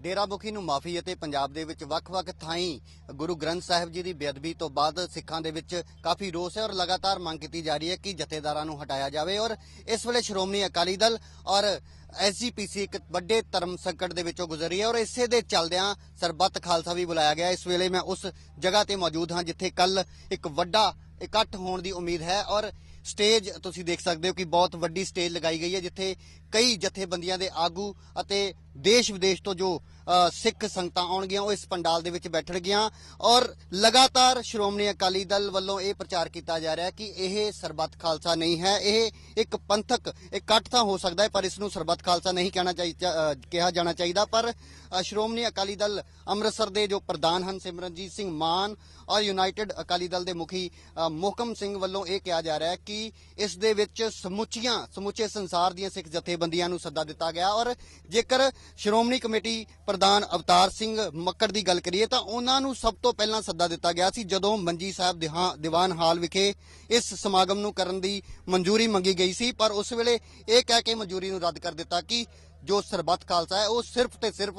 ਡੇਰਾ ਮੁਖੀ ਨੂੰ ਮਾਫੀ ਅਤੇ ਪੰਜਾਬ ਦੇ ਵਿੱਚ ਵੱਖ-ਵੱਖ ਥਾਈਂ ਗੁਰੂ ਗ੍ਰੰਥ ਸਾਹਿਬ ਜੀ ਦੀ ਬੇਅਦਬੀ ਤੋਂ ਬਾਅਦ ਸਿੱਖਾਂ ਦੇ ਵਿੱਚ ਕਾਫੀ ਰੋਸ ਹੈ ਔਰ ਲਗਾਤਾਰ ਮੰਗ ਕੀਤੀ ਜਾ ਰਹੀ ਹੈ ਕਿ ਜਥੇਦਾਰਾਂ ਨੂੰ ਹਟਾਇਆ ਜਾਵੇ ਔਰ ਇਸ ਵੇਲੇ ਸ਼੍ਰੋਮਣੀ ਅਕਾਲੀ ਦਲ ਔਰ ਐਸਜੀਪੀਸੀ ਇੱਕ ਵੱਡੇ ਧਰਮ ਸੰਕਟ ਦੇ ਵਿੱਚੋਂ ਗੁਜ਼ਰੀ ਰਹੀ ਹੈ ਔਰ ਇਸੇ ਦੇ ਚੱਲਦਿਆਂ ਸਰਬੱਤ ਖਾਲਸਾ ਵੀ ਬੁਲਾਇਆ ਗਿਆ। ਇਸ ਵੇਲੇ ਮੈਂ ਉਸ ਜਗ੍ਹਾ ਤੇ ਮੌਜੂਦ ਹਾਂ ਜਿੱਥੇ ਕੱਲ ਇੱਕ ਵੱਡਾ ਇਕੱਠ ਹੋਣ ਦੀ ਉਮੀਦ ਹੈ ਔਰ ਸਟੇਜ ਤੁਸੀਂ ਦੇਖ ਸਕਦੇ ਹੋ ਕਿ ਬਹੁਤ ਵੱਡੀ ਸਟੇਜ ਲਗਾਈ ਗਈ ਹੈ, ਜਿੱਥੇ ਕਈ ਜਥੇਬੰਦੀਆਂ ਦੇ ਆਗੂ ਅਤੇ ਦੇਸ਼ ਵਿਦੇਸ਼ ਤੋਂ ਜੋ ਸਿੱਖ ਸੰਗਤਾਂ ਆਉਣਗੀਆਂ ਉਹ ਇਸ ਪੰਡਾਲ ਦੇ ਵਿੱਚ ਬੈਠਣਗੀਆਂ ਔਰ ਲਗਾਤਾਰ ਸ਼੍ਰੋਮਣੀ ਅਕਾਲੀ ਦਲ ਵੱਲੋਂ ਇਹ ਪ੍ਰਚਾਰ ਕੀਤਾ ਜਾ ਰਿਹਾ ਹੈ ਕਿ ਇਹ ਸਰਬੱਤ ਖਾਲਸਾ ਨਹੀਂ ਹੈ। ਇਹ ਇੱਕ ਪੰਥਕ ਇਕੱਠ ਤਾਂ ਹੋ ਸਕਦਾ ਹੈ ਪਰ ਇਸ ਨੂੰ ਸਰਬੱਤ ਖਾਲਸਾ ਨਹੀਂ ਕਹਿਣਾ ਚਾਹੀਦਾ ਕਿਹਾ ਜਾਣਾ ਚਾਹੀਦਾ। ਪਰ ਸ਼੍ਰੋਮਣੀ ਅਕਾਲੀ ਦਲ ਅੰਮ੍ਰਿਤਸਰ ਦੇ ਜੋ ਪ੍ਰਧਾਨ ਹਨ ਸਿਮਰਨਜੀਤ ਸਿੰਘ ਮਾਨ ਔਰ ਯੂਨਾਈਟਿਡ ਅਕਾਲੀ ਦਲ ਦੇ ਮੁਖੀ ਅ, ਮੋਹਕਮ ਸਿੰਘ ਵੱਲੋਂ ਇਹ ਕਿਹਾ ਜਾ ਰਿਹਾ ਹੈ ਕਿ ਇਸ ਦੇ ਵਿੱਚ ਸਮੁੱਚੀਆਂ ਸਮੁੱਚੇ ਸੰਸਾਰ ਦੀਆਂ ਸਿੱਖ ਜਥੇਬੰਦੀਆਂ ਨੂੰ ਸੱਦਾ ਦਿੱਤਾ ਗਿਆ ਔਰ ਜੇਕਰ ਸ਼੍ਰੋਮਣੀ ਕਮੇਟੀ ਪ੍ਰਧਾਨ ਅਵਤਾਰ ਸਿੰਘ ਮੱਕੜ ਦੀ ਗੱਲ ਕਰੀਏ ਤਾਂ ਉਹਨਾਂ ਨੂੰ ਸਭ ਤੋਂ ਪਹਿਲਾਂ ਸੱਦਾ ਦਿੱਤਾ ਗਿਆ ਸੀ ਜਦੋਂ ਮੰਜੀ ਸਾਹਿਬ ਦੀਵਾਨ ਹਾਲ ਵਿਖੇ ਇਸ ਸਮਾਗਮ ਨੂੰ ਕਰਨ ਦੀ ਮਨਜ਼ੂਰੀ ਮੰਗੀ ਗਈ ਸੀ। ਪਰ ਉਸ ਵੇਲੇ ਇਹ ਕਹਿ ਕੇ ਮਨਜ਼ੂਰੀ ਨੂੰ ਰੱਦ ਕਰ ਦਿੱਤਾ ਕਿ ਜੋ ਸਰਬੱਤ ਖਾਲਸਾ ਹੈ, ਉਹ ਸਿਰਫ ਤੇ ਸਿਰਫ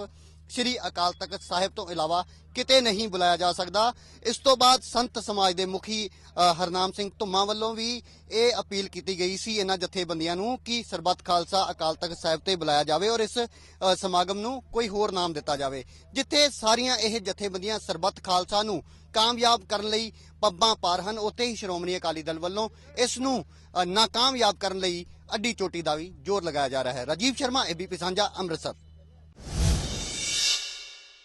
ਸ੍ਰੀ ਅਕਾਲ ਤਖਤ ਸਾਹਿਬ ਤੋਂ ਇਲਾਵਾ ਕਿਤੇ ਨਹੀਂ ਬੁਲਾਇਆ ਜਾ ਸਕਦਾ। ਇਸ ਤੋਂ ਬਾਅਦ ਸੰਤ ਸਮਾਜ ਦੇ ਮੁਖੀ ਹਰਨਾਮ ਸਿੰਘ ਧੁੰਮਾ ਵੱਲੋਂ ਵੀ ਇਹ ਅਪੀਲ ਕੀਤੀ ਗਈ ਸੀ ਇਹਨਾਂ ਜਥੇਬੰਦੀਆਂ ਨੂੰ ਕਿ ਸਰਬੱਤ ਖਾਲਸਾ ਅਕਾਲ ਤਖਤ ਸਾਹਿਬ ਤੇ ਬੁਲਾਇਆ ਜਾਵੇ ਔਰ ਇਸ ਸਮਾਗਮ ਨੂੰ ਕੋਈ ਹੋਰ ਨਾਮ ਦਿੱਤਾ ਜਾਵੇ, ਜਿੱਥੇ ਸਾਰੀਆਂ ਇਹ ਜਥੇਬੰਦੀਆਂ ਸਰਬੱਤ ਖਾਲਸਾ ਨੂੰ ਕਾਮਯਾਬ ਕਰਨ ਲਈ ਪੱਬਾਂ ਪਾਰ ਹਨ, ਉੱਥੇ ਹੀ ਸ਼੍ਰੋਮਣੀ ਅਕਾਲੀ ਦਲ ਵੱਲੋਂ ਇਸ ਨੂੰ ਨਾਕਾਮਯਾਬ ਕਰਨ ਲਈ ਅੱਡੀ ਚੋਟੀ ਦਾ ਵੀ ਜ਼ੋਰ ਲਗਾਇਆ ਜਾ ਰਿਹਾ ਹੈ। ਰਾਜੀਵ ਸ਼ਰਮਾ ਏਬੀਪੀ ਸਾਂਝਾ, ਅੰਮ੍ਰਿਤਸਰ।